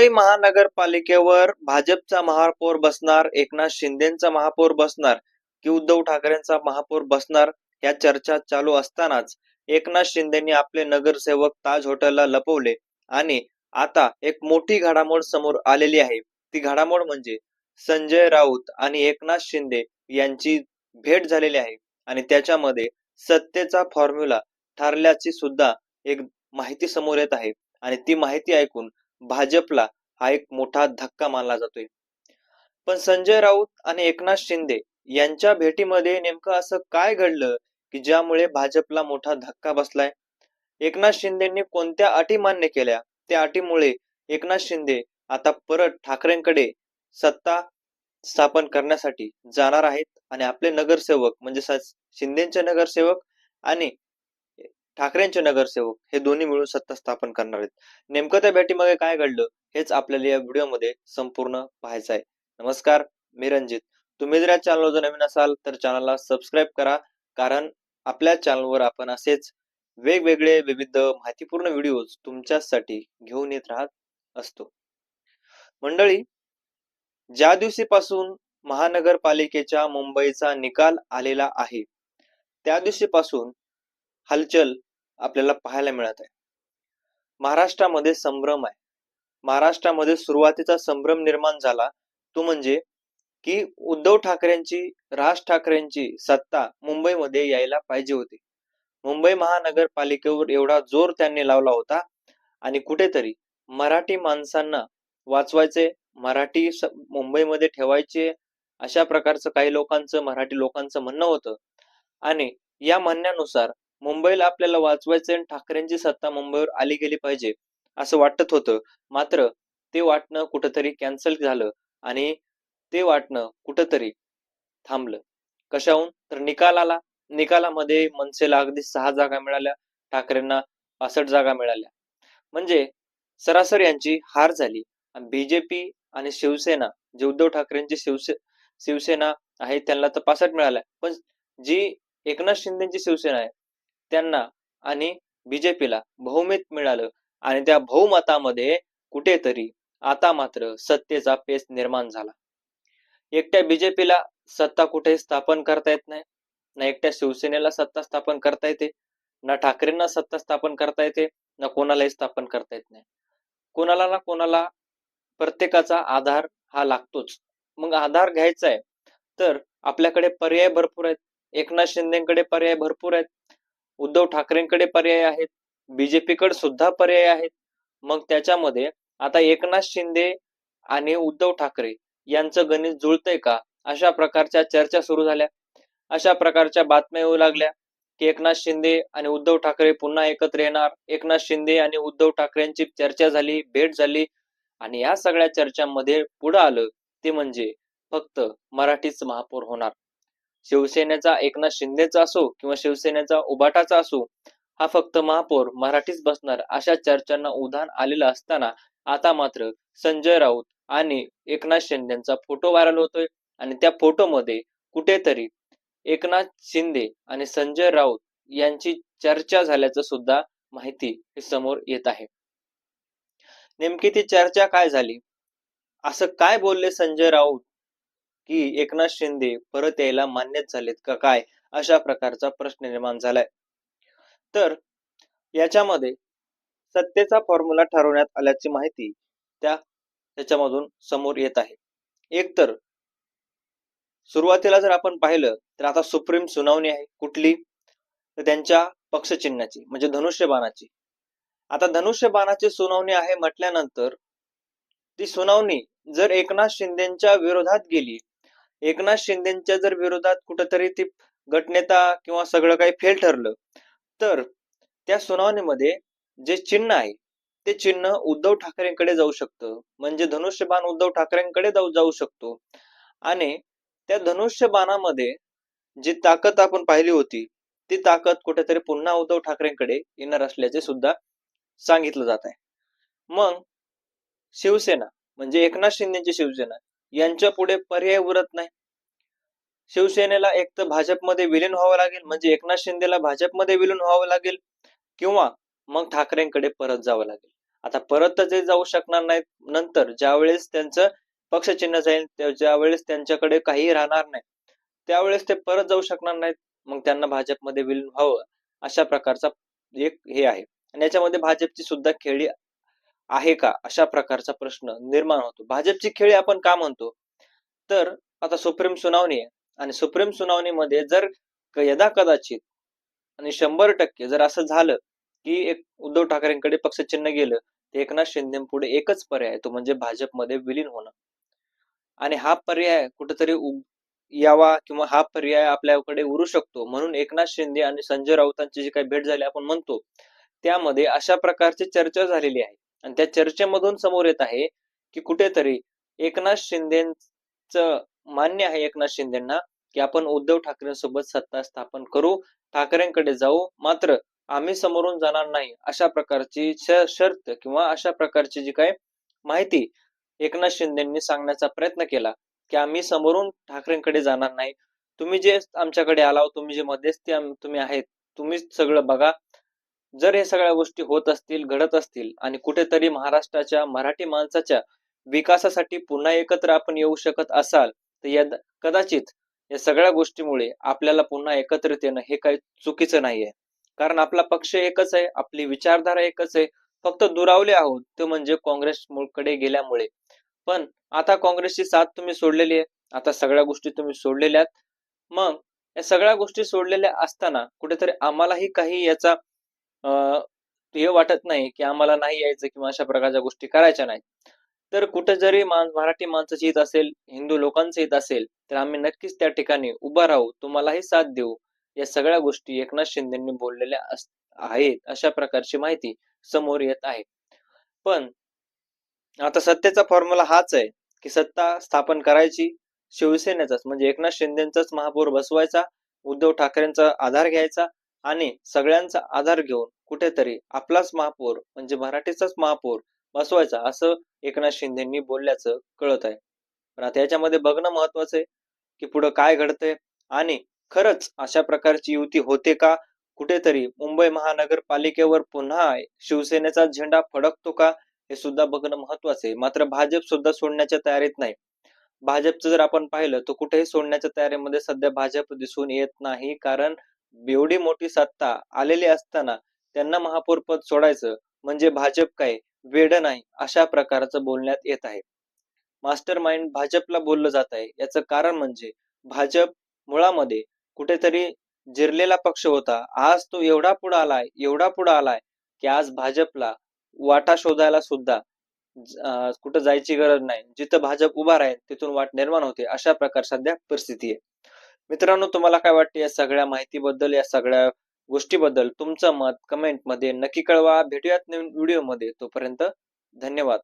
मुंबई महानगरपालिकेवर भाजपचा महापौर बसणार एकनाथ शिंदेचा महापौर बसणार की उद्धव ठाकरेंचा महापौर बसणार या चर्चा चालू असतानाच एकनाथ शिंदेनी आपले नगरसेवक ताज हॉटेलला लपवले आणि आता एक मोठी घडामोड समोर आलेली आहे. ती घडामोड म्हणजे संजय राऊत आणि एकनाथ शिंदे यांची भेट झालेली आहे आणि त्याच्यामध्ये सत्तेचा फॉर्म्युला ठरल्याची सुद्धा एक माहिती समोर येत आहे आणि ती माहिती ऐकून भाजपला हा एक मोठा धक्का मानला जातोय. पण संजय राऊत आणि एकनाथ शिंदे यांच्या भेटीमध्ये नेमकं असं काय घडलं की ज्यामुळे भाजपला मोठा धक्का बसलाय? एकनाथ शिंदेनी कोणत्या अटी मान्य केल्या? त्या अटीमुळे एकनाथ शिंदे आता परत ठाकरेंकडे सत्ता स्थापन करण्यासाठी जाणार आहेत. आणि आपले नगरसेवक म्हणजे शिंदेचे नगरसेवक आणि ठाकरेंचे नगरसेवक हे दोन्ही मिळून सत्ता स्थापन करणार आहेत. नेमकं त्या भेटीमध्ये काय घडलं हेच आपल्याला या व्हिडिओमध्ये संपूर्ण पाहायचं आहे. नमस्कार मी रणजित. तुम्ही जर या चॅनलवर जर नवीन असाल तर चॅनलला सबस्क्राईब करा कारण आपल्या चॅनलवर आपण असेच वेगवेगळे विविध माहितीपूर्ण व्हिडिओज तुमच्यासाठी घेऊन येत राहत असतो. मंडळी ज्या दिवशीपासून महानगरपालिकेच्या मुंबईचा निकाल आलेला आहे त्या दिवशीपासून हलचल आपल्याला पाहायला मिळत आहे. महाराष्ट्रामध्ये संभ्रम आहे. महाराष्ट्रामध्ये सुरुवातीचा संभ्रम निर्माण झाला. तो म्हणजे की उद्धव ठाकरेंची राज ठाकरेंची सत्ता मुंबईमध्ये यायला पाहिजे होती. मुंबई महानगरपालिकेवर एवढा जोर त्यांनी लावला होता आणि कुठेतरी मराठी माणसांना वाचवायचे मराठी मुंबईमध्ये ठेवायचे अशा प्रकारचं काही लोकांचं मराठी लोकांचं म्हणणं होतं. आणि या म्हणण्यानुसार मुंबईला आपल्याला वाचवायचं आणि ठाकरेंची सत्ता मुंबईवर आली गेली पाहिजे असं वाटत होतं. मात्र ते वाटणं कुठंतरी कॅन्सल झालं आणि ते वाटणं कुठंतरी थांबलं. कशाहून? तर निकाल आला निकालामध्ये मनसेला अगदी सहा जागा मिळाल्या ठाकरेंना पासष्ट जागा मिळाल्या. म्हणजे सरासर यांची हार झाली. आणि बीजेपी आणि शिवसेना जे उद्धव ठाकरेंची शिवसे शिवसेना आहे त्यांना तर पासष्ट मिळाल्या. पण जी एकनाथ शिंदेची शिवसेना आहे त्यांना आणि बीजेपीला बहुमत मिळालं. आणि त्या बहुमतामध्ये कुठेतरी आता मात्र सत्तेचा पेच निर्माण झाला. एकट्या बीजेपीला सत्ता कुठे स्थापन करता येत नाही. ना एकट्या शिवसेनेला सत्ता स्थापन करता येते. ना ठाकरेंना सत्ता स्थापन करता येते. ना कोणालाही स्थापन करता येत नाही. कोणाला ना कोणाला प्रत्येकाचा आधार हा लागतोच. मग आधार घ्यायचा आहे. तर आपल्याकडे पर्याय भरपूर आहेत. एकनाथ शिंदेकडे पर्याय भरपूर आहेत. उद्धव ठाकरेंकडे पर्याय आहेत बीजेपीकडे सुद्धा पर्याय आहेत. मग त्याच्यामध्ये आता एकनाथ शिंदे आणि उद्धव ठाकरे यांचं गणित जुळतंय का? अशा प्रकारच्या चर्चा सुरू झाल्या. अशा प्रकारच्या बातम्या येऊ लागल्या की एकनाथ शिंदे आणि उद्धव ठाकरे पुन्हा एकत्र येणार. एकनाथ शिंदे आणि उद्धव ठाकरेंची चर्चा झाली भेट झाली आणि या सगळ्या चर्चांमध्ये पुढे आलं ते म्हणजे फक्त मराठीच महापौर होणार. शिवसेनेचा एकनाथ शिंदेचा असो किंवा शिवसेनेचा उभाटाचा असो हा फक्त महापौर मराठीच बसणार अशा चर्चांना उधाण आलेलं असताना आता मात्र संजय राऊत आणि एकनाथ शिंदेचा फोटो व्हायरल होतोय. आणि त्या फोटोमध्ये कुठेतरी एकनाथ शिंदे आणि संजय राऊत यांची चर्चा झाल्याचं सुद्धा माहिती हे समोर येत आहे. नेमकी ती चर्चा काय झाली? असं काय बोलले संजय राऊत? की एकनाथ शिंदे परत यायला मान्यच झालेत का काय अशा प्रकारचा प्रश्न निर्माण झालाय. तर याच्यामध्ये सत्तेचा फॉर्म्युला ठरवण्यात आल्याची माहिती त्या त्याच्यामधून समोर येत आहे. एक तर सुरुवातीला जर आपण पाहिलं तर आता सुप्रीम सुनावणी आहे कुठली? तर त्यांच्या पक्षचिन्हाची म्हणजे धनुष्यबाणाची. आता धनुष्यबाणाची सुनावणी आहे म्हटल्यानंतर ती सुनावणी जर एकनाथ शिंदेच्या विरोधात गेली एकनाथ शिंदेच्या जर विरोधात कुठंतरी ती गटनेता किंवा सगळं काही फेल ठरलं तर त्या सुनावणीमध्ये जे चिन्ह आहे ते चिन्ह उद्धव ठाकरेंकडे जाऊ शकतं. म्हणजे धनुष्यबाण उद्धव ठाकरेंकडे जाऊ जाऊ शकतो. आणि त्या धनुष्यबाणामध्ये जी ताकद आपण पाहिली होती ती ताकद कुठेतरी पुन्हा उद्धव ठाकरेंकडे येणार असल्याचे सुद्धा सांगितलं जात आहे. मग शिवसेना म्हणजे एकनाथ शिंदेची शिवसेना यांच्या पुढे पर्याय उरत नाही. शिवसेनेला एक तर भाजपमध्ये विलीन व्हावं लागेल म्हणजे एकनाथ शिंदेला भाजपमध्ये विलीन व्हावं लागेल किंवा मग ठाकरेंकडे परत जावं लागेल. आता परत तर ते जाऊ शकणार नाहीत नंतर ज्यावेळेस त्यांचं पक्षचिन्ह जाईल ज्यावेळेस त्यांच्याकडे काही राहणार नाही त्यावेळेस ते परत जाऊ शकणार नाहीत मग त्यांना भाजपमध्ये विलीन व्हावं अशा प्रकारचा एक हे आहे. आणि याच्यामध्ये भाजपची सुद्धा खेळी आहे का? अशा प्रकारचा प्रश्न निर्माण होतो. भाजपची खेळी आपण का म्हणतो? तर आता सुप्रीम सुनावणी आहे. आणि सुप्रीम सुनावणीमध्ये जर यदा कदाचित आणि शंभर टक्के जर असं झालं की एक उद्धव ठाकरेंकडे पक्षचिन्ह गेलं तर एकनाथ शिंदे पुढे एकच पर्याय आहे, तो म्हणजे भाजपमध्ये विलीन होणं. आणि हा पर्याय कुठेतरी यावा किंवा हा पर्याय आपल्याकडे उरू शकतो. म्हणून एकनाथ शिंदे आणि संजय राऊतांची जी काही भेट झाली आपण म्हणतो त्यामध्ये अशा प्रकारची चर्चा झालेली आहे. आणि त्या चर्चेमधून समोर येत आहे की कुठेतरी एकनाथ शिंदेच मान्य आहे एकनाथ शिंदेना की आपण उद्धव ठाकरेंसोबत सत्ता स्थापन करू ठाकरेंकडे जाऊ मात्र आम्ही समोरून जाणार नाही अशा प्रकारची श- शर्त किंवा अशा प्रकारची जी काय माहिती एकनाथ शिंदेंनी सांगण्याचा प्रयत्न केला की आम्ही समोरून ठाकरेंकडे जाणार नाही. तुम्ही जे आमच्याकडे आलाव तुम्ही जे मध्यस्थी तुम्ही आहेत तुम्हीच सगळं बघा. जर हे सगळ्या गोष्टी होत असतील घडत असतील आणि कुठेतरी महाराष्ट्राच्या मराठी माणसाच्या विकासासाठी पुन्हा एकत्र आपण येऊ शकत असाल तर या कदाचित या सगळ्या गोष्टीमुळे आपल्याला पुन्हा एकत्रित येणं हे काही चुकीचं नाहीये. कारण आपला पक्ष एकच आहे आपली विचारधारा एकच आहे. फक्त दुरावले आहोत ते म्हणजे काँग्रेस कडे गेल्यामुळे. पण आता काँग्रेसची साथ तुम्ही सोडलेली आहे आता सगळ्या गोष्टी तुम्ही सोडलेल्या आहेत. मग या सगळ्या गोष्टी सोडलेल्या असताना कुठेतरी आम्हालाही काही याचा हे वाटत नाही की आम्हाला नाही यायचं किंवा अशा प्रकारच्या गोष्टी करायच्या नाही तर कुठे जरी मराठी माणसाचं हित असेल हिंदू लोकांचं हित असेल तर आम्ही नक्कीच त्या ठिकाणी उभा राहू तुम्हालाही साथ देऊ. या सगळ्या गोष्टी एकनाथ शिंदेंनी बोललेल्या आहेत अशा प्रकारची माहिती समोर येत आहे. पण आता सत्तेचा फॉर्म्युला हाच आहे की सत्ता स्थापन करायची शिवसेनेचाच म्हणजे एकनाथ शिंदेचाच महापौर बसवायचा उद्धव ठाकरेंचा आधार घ्यायचा आणि सगळ्यांचा आधार घेऊन कुठेतरी आपलाच महापौर म्हणजे मराठीचाच महापौर बसवायचा असं एकनाथ शिंदेंनी बोलल्याचं कळत आहे. पण आता याच्यामध्ये बघणं महत्वाचं आहे की पुढं काय घडतंय आणि खरंच अशा प्रकारची युती होते का? कुठेतरी मुंबई महानगरपालिकेवर पुन्हा शिवसेनेचा झेंडा फडकतो का? हे सुद्धा बघणं महत्वाचं आहे. मात्र भाजप सुद्धा सोडण्याच्या तयारीत नाही. भाजपचं जर आपण पाहिलं तर कुठेही सोडण्याच्या तयारीमध्ये सध्या भाजप दिसून येत नाही. कारण एवढी मोठी सत्ता आलेली असताना त्यांना महापौर पद सोडायचं म्हणजे भाजप काय वेड नाही अशा प्रकारचं बोलण्यात येत आहे. मास्टर माइंड भाजपला बोललं जात आहे. याचं कारण म्हणजे भाजप मुळामध्ये कुठेतरी जिरलेला पक्ष होता. आज तो एवढा पुढे आलाय एवढा पुढे आलाय की आज भाजपला वाटा शोधायला सुद्धा कुठं जायची गरज नाही. जिथं भाजप उभा राहील तिथून वाट निर्माण होते. अशा प्रकार सध्या परिस्थिती आहे. मित्रांनो तुम्हाला काय वाटते या सगळ्या माहितीबद्दल या सगळ्या गोष्टीबद्दल? तुमचं मत कमेंटमध्ये नक्की कळवा. भेटूयात नवीन व्हिडिओमध्ये तोपर्यंत धन्यवाद.